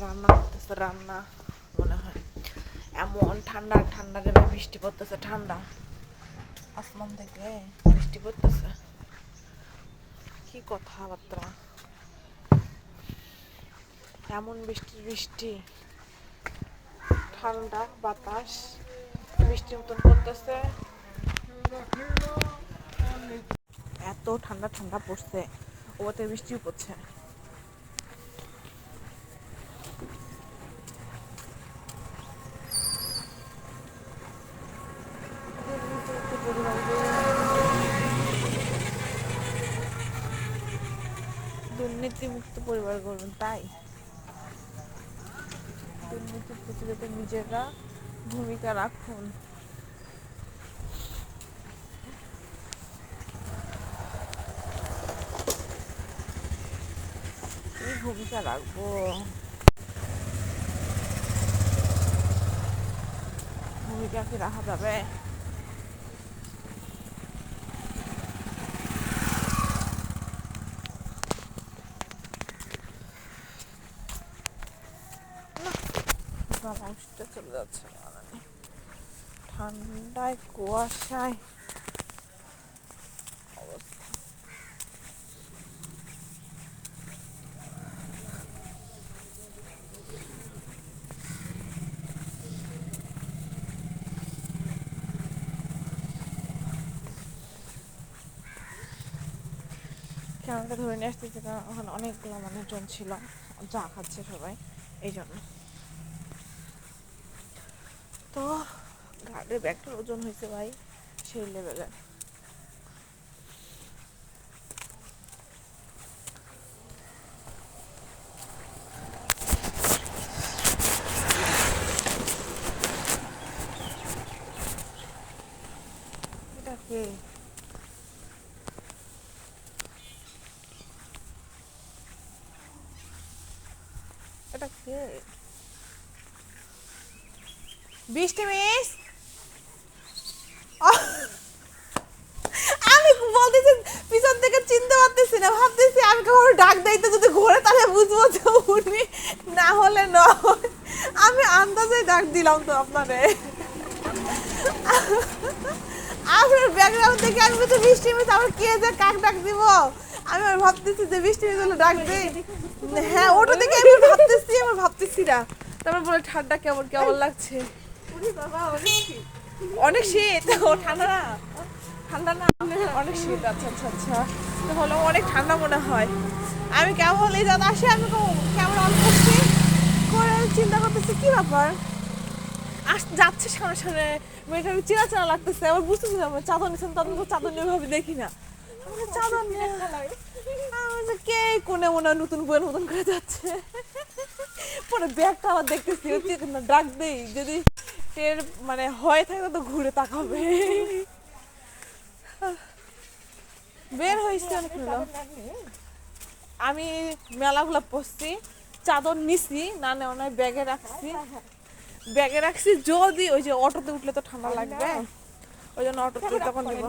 চলতেছে রান্না মনে হয়। এমন ঠান্ডা ঠান্ডা দেবে বৃষ্টি পড়তেছে, ঠান্ডা। আসমান থেকে বৃষ্টি পড়তেছে। কি কথাবার্তা। এমন বৃষ্টি বৃষ্টি। ঠান্ডা বাতাস বৃষ্টির মতন পড়তেছে। এত ঠান্ডা ঠান্ডা পড়ছে। ওতে বৃষ্টিও পড়ছে। দুর্নীতিমুক্ত পরিবার করবেন তাই? দুর্নীতির প্রতিরোধে নিজেরা ভূমিকা রাখুন। ভূমিকা রাখব? ভূমিকা কি রাখা যাবে? মানুষটা চলে যাচ্ছে ঠান্ডায়, কুয়াশায় ধরে নিয়ে আসতেছে, কারণ ওখানে অনেকগুলো মানুষজন ছিল, যা খাচ্ছে সবাই, এই জন্য। তো গাড়ির ব্যাগটার ওজন হয়েছে ভাই সেই লেভেলের এটা কে? বৃষ্টি মিস। আমি বলতেছি, পিছন থেকে চিনতে পারতেছি না, ভাবতেছি আমি কাউকে ডাক দিতে যদি ঘোরে তাহলে বুঝব যে উনি না হলে নয়। আমি আন্দাজে ডাক দিলাম তো আপনারে। আপনার ব্যাকগ্রাউন্ড থেকে আমি বলছি, বৃষ্টি মিস আমার কে যে কাক ডাক দিব? আমি আর ভাবতেছি যে বৃষ্টি মিস হলে ডাক দেই। হ্যাঁ ওটা দেখে আমি ভাবতেছি আমার ভাবতেছি না। তারপর বলে, ঠান্ডা কেমন কেমন লাগছে? অনেক শীত ঠান্ডা না ঠান্ডা না অনেক শীত আচ্ছা আচ্ছা আচ্ছা তো হলো অনেক ঠান্ডা মনে হয় আমি কেমন এই দাদা আসে আমি কেমন অন করছি করে চিন্তা করতেছি কি ব্যাপার আস যাচ্ছে সামনে সামনে মেয়েটা আমি চেনা লাগতেছে আবার বুঝতেছি না চাদর নিচ্ছেন তখন চাদর নিয়ে ভাবে দেখি না চাদর নিয়ে কে কোনে মনে হয় নতুন বইয়ের মতন করে যাচ্ছে পরে ব্যাগটা আবার দেখতেছি ডাক দেই যদি টের মানে হয়ে থাকে তো ঘুরে তাকাবে। বের হয়েছে অনেক আমি মেলাগুলো পড়ছি চাদর নিছি, না না অনেক ব্যাগে রাখছি। ব্যাগে রাখছি যদি ওই যে অটোতে উঠলে তো ঠান্ডা লাগবে। ওই জন্য অটোতে তখন নেব।